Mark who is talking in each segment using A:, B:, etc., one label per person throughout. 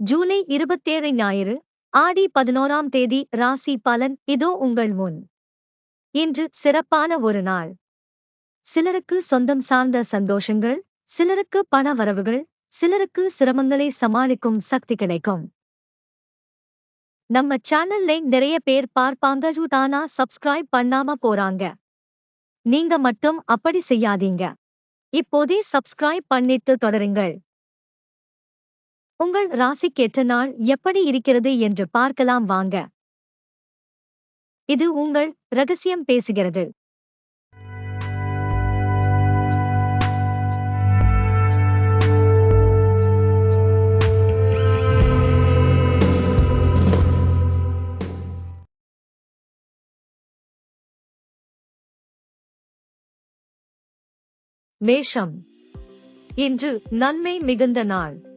A: ஜூலை இருபத்தேழு ஞாயிறு ஆடி பதினோராம் தேதி ராசி பலன் இதோ உங்கள் முன். இன்று சிறப்பான ஒரு நாள். சிலருக்கு சொந்தம் சார்ந்த சந்தோஷங்கள் சிலருக்கு பண வரவுகள் சிலருக்கு சிரமங்களை சமாளிக்கும் சக்தி கிடைக்கும். நம்ம சேனல்ல நிறைய பேர் பார்ப்பாங்க தானா சப்ஸ்கிரைப் பண்ணாம போறாங்க. நீங்க மட்டும் அப்படி செய்யாதீங்க. இப்போதே சப்ஸ்கிரைப் பண்ணிட்டு தொடருங்கள். உங்கள் ராசிக்கேற்ற நாள் எப்படி இருக்கிறது என்று பார்க்கலாம் வாங்க. இது உங்கள் ரகசியம் பேசுகிறது. மேஷம். இன்று நன்மை மிகுந்த நாள்.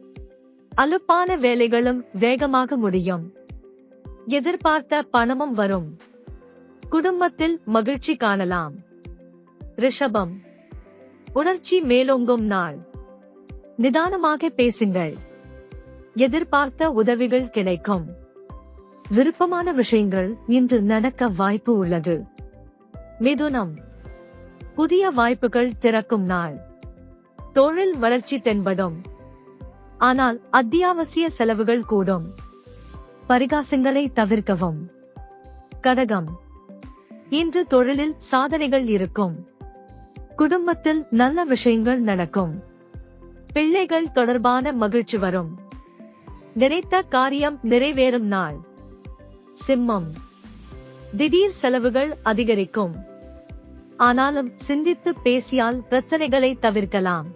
A: அலுப்பான வேலைகளும் வேகமாக முடியும். எதிர்பார்த்த பணமும் வரும். குடும்பத்தில் மகிழ்ச்சி காணலாம். ரிஷபம். உணர்ச்சி மேலோங்கும் நாள். நிதானமாக பேசுங்கள். எதிர்பார்த்த உதவிகள் கிடைக்கும். விருப்பமான விஷயங்கள் இன்று நடக்க வாய்ப்பு உள்ளது. மிதுனம். புதிய வாய்ப்புகள் திறக்கும் நாள். தொழில் வளர்ச்சி தென்படும். ஆனால் அத்தியாவசிய செலவுகள் கூடும். பரிகாசங்களை தவிர்க்கவும். கடகம். இன்று தொழிலில் சாதனைகள் இருக்கும். குடும்பத்தில் நல்ல விஷயங்கள் நடக்கும். பிள்ளைகள் தொடர்பான மகிழ்ச்சி வரும். நினைத்த காரியம் நிறைவேறும் நாள். சிம்மம். திடீர் செலவுகள் அதிகரிக்கும். ஆனாலும் சிந்தித்து பேசியால் பிரச்சனைகளை தவிர்க்கலாம்.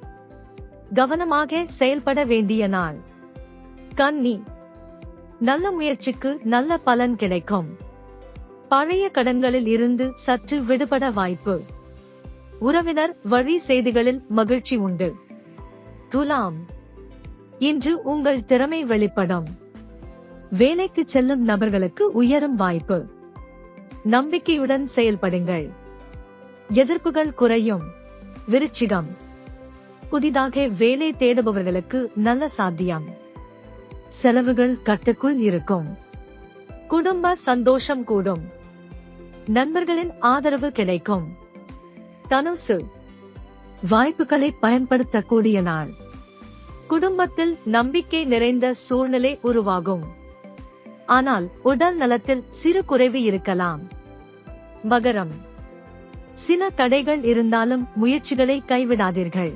A: கவனமாக செயல்பட வேண்டிய நாள். கன்னி. நல்ல முயற்சிக்கு நல்ல பலன் கிடைக்கும். பழைய கடன்களில் இருந்து சற்று விடுபட வாய்ப்பு. உறவினர் வழி செய்திகளில் மகிழ்ச்சி உண்டு. துலாம். இன்று உங்கள் திறமை வெளிப்படும். வேலைக்கு செல்லும் நபர்களுக்கு உயரும் வாய்ப்பு. நம்பிக்கையுடன் செயல்படுங்கள். எதிர்ப்புகள் குறையும். விருச்சிகம். புதிதாக வேலை தேடுபவர்களுக்கு நல்ல சாத்தியம். செலவுகள் கட்டுக்குள் இருக்கும். குடும்ப சந்தோஷம் கூடும். நண்பர்களின் ஆதரவு கிடைக்கும். தனுசு. வாய்ப்புகளை பயன்படுத்தக்கூடிய நாள். குடும்பத்தில் நம்பிக்கை நிறைந்த சூழ்நிலை உருவாகும். ஆனால் உடல் நலத்தில் சிறு குறைவு இருக்கலாம். மகரம். சில தடைகள் இருந்தாலும் முயற்சிகளை கைவிடாதீர்கள்.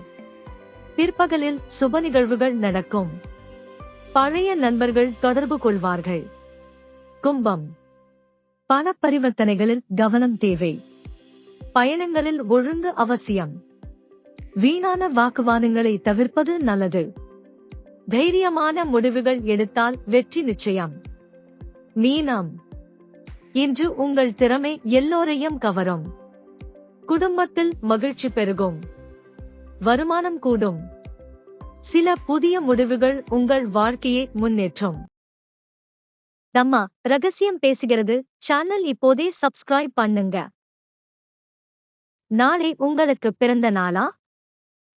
A: பிற்பகலில் சுப நிகழ்வுகள் நடக்கும். பழைய நண்பர்கள் தொடர்பு கொள்வார்கள். கும்பம். பண பரிவர்த்தனைகளில் கவனம் தேவை. பயணங்களில் ஒழுங்கு அவசியம். வீணான வாக்குவாதங்களை தவிர்ப்பது நல்லது. தைரியமான முடிவுகள் எடுத்தால் வெற்றி நிச்சயம். மீனம். இன்று உங்கள் திறமை எல்லோரையும் கவரும். குடும்பத்தில் மகிழ்ச்சி பெருகும். வருமானம் கூடும். சில புதிய முடிவுகள் உங்கள் வாழ்க்கையை முன்னேற்றும். நம்ம ரகசியம் பேசுகிறது. சேனல் இப்போதே சப்ஸ்கிரைப் பண்ணுங்க. நாளை உங்களுக்கு பிறந்த நாளா?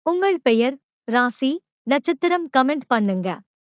A: உங்கள் பெயர் ராசி? நட்சத்திரம் கமெண்ட் பண்ணுங்க.